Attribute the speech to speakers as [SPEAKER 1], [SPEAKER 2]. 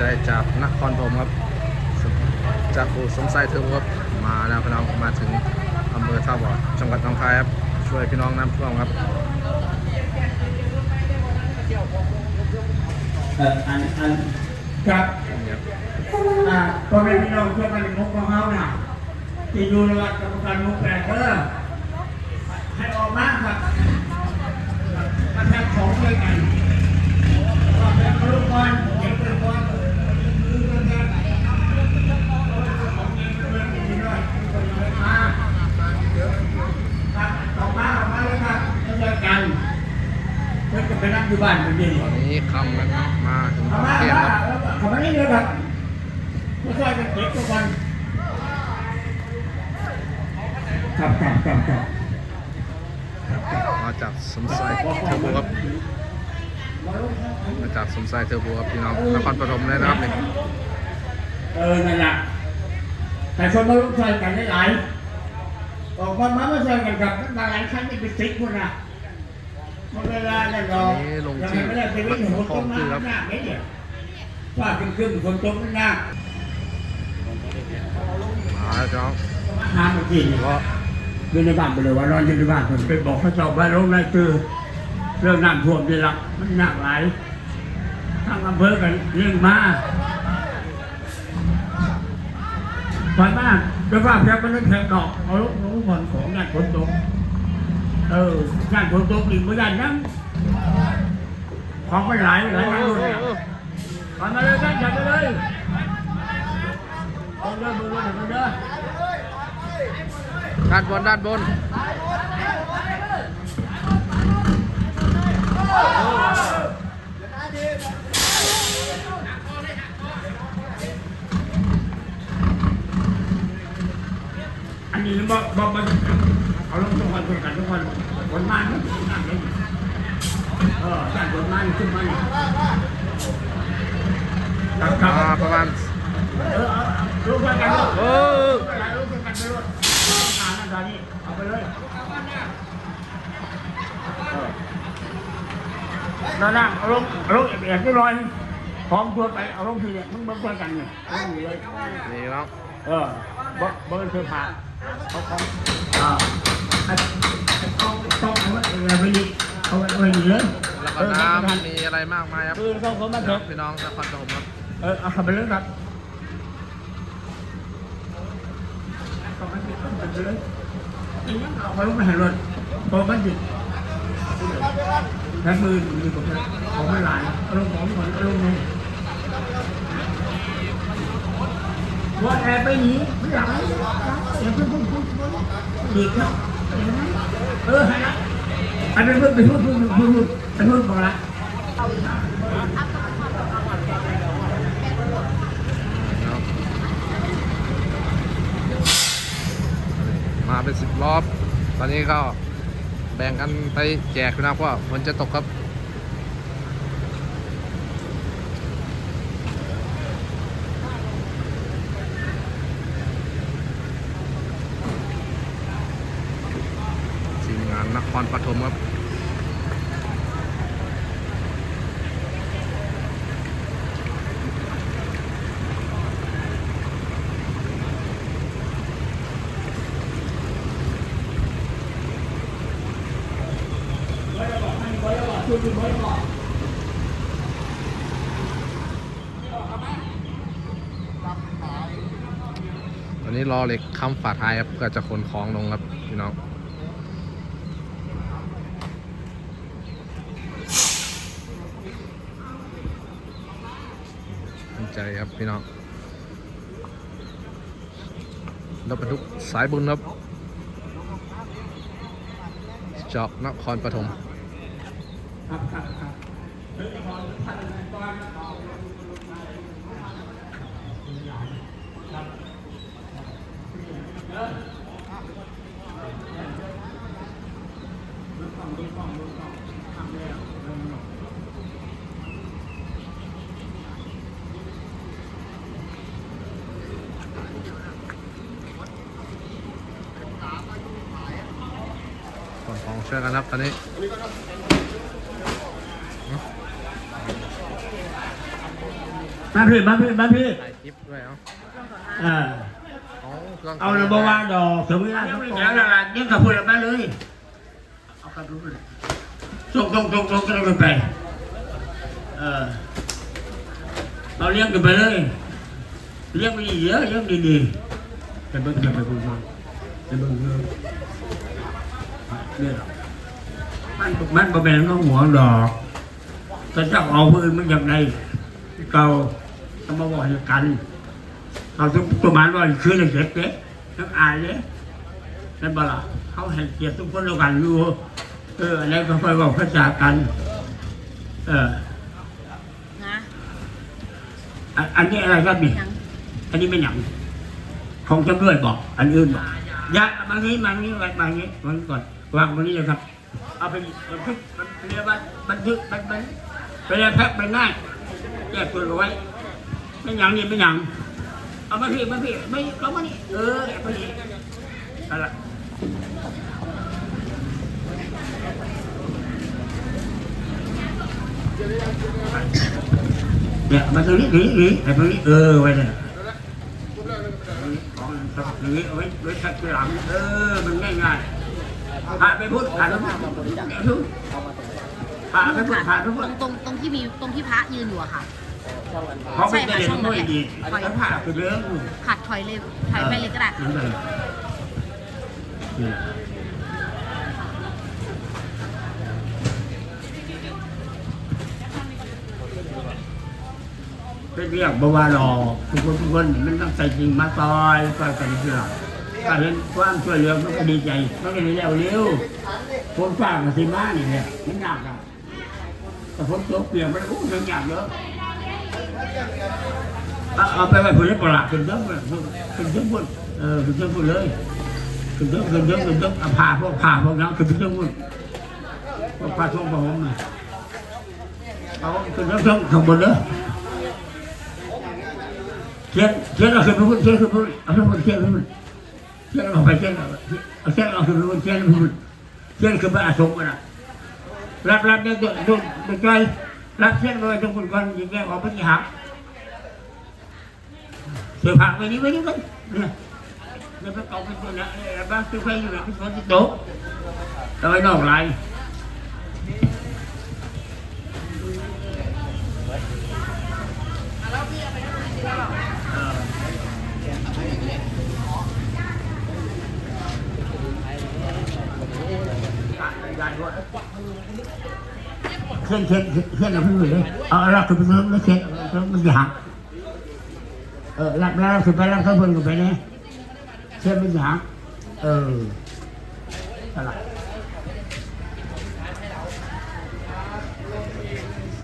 [SPEAKER 1] จากนครปฐมครับ จากอู่สมไซเทอร์โบครับมาแล้วพี่น้องมาถึงอำเภอท่าบ่อจังหวัดหนองคายครับ ช่วยพี่น้องน้ำท่วมครับ
[SPEAKER 2] เอ่ออันอันครับ
[SPEAKER 1] นี่ครับ
[SPEAKER 2] อ่าพ่อแม่พี่น้องช่วยกันมุกของเขาน่ะที่อยู่ระหว่างกรรมการมุกแปดเออให้ออกมาครับมาแทนของด้วยกันก็เป็นกลุ่มก่อนเก็บเป็นก่อนมือกันกันของเงินเงินมีด้วยมีคนยังไม่มาครับออกมาออกมาเลยครับช่วยกันเพื่ อจะไปนั่งอยู่บ้านเป็นดี
[SPEAKER 1] ตอนนี้คำนะครับมาถึง
[SPEAKER 2] เอา
[SPEAKER 1] กรุ
[SPEAKER 2] มาง
[SPEAKER 1] เทพ
[SPEAKER 2] มา
[SPEAKER 1] ครับ
[SPEAKER 2] ทำไมนี่เลยครับไม่ใช่กันเก็บทุกวันครับครับครับครับ
[SPEAKER 1] มาจากสมไซเทอร์โบครับมาจากสมไซเทอร์โบครับพี่น้องนครปฐมเลยนะครับนี่
[SPEAKER 2] เออนั่นแหละแต่คนมาลุกใส่กันหลายๆออกมามาไม่ใส่กันกับมาหลายครั้งนี่เป็นสิบคนนะ หมดเวลาแล้วเรายังไม่ได้ไปวิ่งหัวต้นมาหน้าไม่เนี่ยว่าขึ้นขึ้นคนต้นหน้า
[SPEAKER 1] มาแล้วพี่น้อง
[SPEAKER 2] หาเมื่อกี้นี่
[SPEAKER 1] ก็
[SPEAKER 2] อยู่ในบ้านไปเลยว่านอนอยู่ในบ้านผมไปบอกเขาเจ้าบ้านลงนายคือเรื่องน้ำท่วมนี่ละมันหนักหลายทางอำเภอกันเรื่องมาผ่านมาเดี๋ยวว่าแพ้ก็นึกแพ้ดอกเอาลูกน้องผ่อนของงานฝนตก เอองานฝนตกอีกเมื่อไหร่นั้นของมันหลายหลายงานรุ่นเนี่ยผ่านมาเลยกันจัดไปเลยเอาเลยมือเลยมือเลย
[SPEAKER 1] ด้านบนด้านบน
[SPEAKER 2] อันนี้บอกบอกบอก เอาลงทุกคนทุกกันทุกคนผลมาเนี่ยนั่งเลยเออจ้างผลมานขึ้นมานี่ครับครับ
[SPEAKER 1] มาประมาณ
[SPEAKER 2] เออลูกกันกันลูก
[SPEAKER 1] โอ้
[SPEAKER 2] ลูกกันกันไปลูกหาหน้าตานี่เอาไปเลยนั่นน่ะเอาลงเอาลงเอกที่ลอยพร้อมตัวไปเอาลงทีเนี่ยมึงเบิ่งกันเนี่ยเอาลงเลย
[SPEAKER 1] นี่น้อง
[SPEAKER 2] เออบ่บ่เป็นเสื้อผ้าเขาของอ่า ต้องต้องเอาไว้อะไรไปนี่เอาไว้ไว้นี่เลย
[SPEAKER 1] แล้ว
[SPEAKER 2] เอ
[SPEAKER 1] ก็
[SPEAKER 2] อ
[SPEAKER 1] น้
[SPEAKER 2] ทำำ
[SPEAKER 1] มีอะไรมากมายครับ
[SPEAKER 2] เออต้องเขามาเถอะ
[SPEAKER 1] พี่น้องนครปฐมครับ
[SPEAKER 2] เออเอาไปเลยครับต้องมันติดต้องไปเลยไอ้ยังเอาไปลงไปหันรถพอมันติดแค่มือมือผมนะของไม่หลายเอาลงของก่อนเอาลงเลยว่าแอบไปหนีไม่หลายอย่าเพิ่งพูดพูดพูดดีครับ เออไปและอันนั้นเพิ่งไปพูดพูดพูดพูดไปพูดบอละ
[SPEAKER 1] มาเป็นสิบรอบ ตอนนี้ก็แบ่งกันไปแจกนะเพราะว่าฝนจะตกครับ ทีมงานนค รปฐมครับตอนนี้รอเหล็กค้ำฝาท้ายครับเพื่อจะขนของลงครับพี่น้อง ดี ใจครับพี่น้องรถบรรทุกสายบุญครับจอกนครปฐม
[SPEAKER 2] ครับครับครับ
[SPEAKER 1] ขนของ ช่วยกันครับตอนนี้
[SPEAKER 2] มาพี่มาพี่มาพี่
[SPEAKER 1] ถ่ายคลิปด้วยเนาะ
[SPEAKER 2] เออ
[SPEAKER 1] เอาเครื่อง
[SPEAKER 2] เอาระบว่าดอกสมุนไพรยังไม่แล้วละยังกับพูดออกมาเลยเอากระดูกเลยส่งส่งส่งส่งกันไปเออเราเลี้ยงกันไปเลยเลี้ยงไปเยอะเลี้ยงดีๆแต่เบิ่งจะไปเบิ่งแต่เบิ่งเยอะเนี่ย มันมันประแมนก็หัวดอกก็จะเอาปืนมันอย่างไรเก่าจะมาบอกกันเอาทุกประมาณว่าคือในเก็บเด็กนักอายเลยนั่นบ่ล่ะเขาให้เกียรติทุกคนแล้วกันอยู่เอออะไรก็ค่อยบอกภาษากัน เออ
[SPEAKER 3] นะ
[SPEAKER 2] อันอันนี้อะไรครับนี่
[SPEAKER 3] ยัง
[SPEAKER 2] อันนี้ไม่หนังของจำด้วยบอก อันอื่นบอกยะบางนี้บางนี้บางนี้วางก่อนวางบางนี้เลยครับ เอาไปบันทึกมันเรียกว่าบันทึกบันบันไปเลยแพ็คไปง่ายแยกตัวเอาไว้ไม่หยังนี่ไม่หยังเอามาพี่มาพี่ไม่เอามานี่เออเอาไปนี่อะไรเนี่ยมาตรงนี้นี่นี่ไอ้ตรงนี้เออไว้เนี่ยของอย่างนี้เอาไว้ไว้ทัดทีหลังเออมันง่ายง่าย ๆพาไปพูดพาไปพูดพาไปพูดพาไป
[SPEAKER 3] ต
[SPEAKER 2] พู
[SPEAKER 3] ร
[SPEAKER 2] ด
[SPEAKER 3] งตรงตรงที่มีตรงที่พระยืนอยู่อะค่ะ
[SPEAKER 2] เขาไม่ได้เรียนไม่ดีเขาผ่าไปเรื่อง
[SPEAKER 3] ขัดถอยเลยถอยไปเลยก็ได้
[SPEAKER 2] เป็นเรียกบวารอทุกคนทุกคนมันต้องใส่จริงมาซอยซอยกันเพื่อ ถ้าเห็นความช่วยเหลือมันก็ดีใจมันก็ดีแล้วเร็วคนฝากมาสิมานี่เนี่ยมันยากอะแต่ฝนตกเปียกมันโอ้ยังยากเยอะเอาไปไว้คนนี้ปลาขึ้นเยอะเลยขึ้นเยอะหมดเออขึ้นเยอะหมดเลยขึ้นเยอะขึ้นเยอะขึ้นเยอะเอาผ่าพวกผ่าพวกนั้นขึ้นเยอะหมดพวกผ่าช่วงผมน่ะเอาขึ้นเยอะขึ้นข้างบนเลยเทียนเทียนเอาขึ้นไปบนเทียนขึ้นไปบนเอาขึ้นไปบนเทียนขึ้นไป เทียนเราไปเทียนเอาเราเทียนเราคือรู้เทียนขึ้นไปบนเทียนขึ้นไปอาสมกันะรับรับเนี่ยตัวตัวตัวใจรับเทียนไว้ทุกคนก่อนยิงแก้ออกไปที่หักเสือผักไปนี้ไปนี้ไปเนี่ยเดี๋ยวไปเก่าเป็นตัวนะบ้านซื้อไปอยู่หนที่สวนที่โต๊ะเอาไว้นอกไร เช่นเช่นเช่นเราเพิ่งเลยเอาเราคือเป็นเรื่องไม่เช่นมันจะหักเออรับแล้วคือไปรับเขาเพิ่นกันไปเนี่ยเชื่อมันหักเอออะไร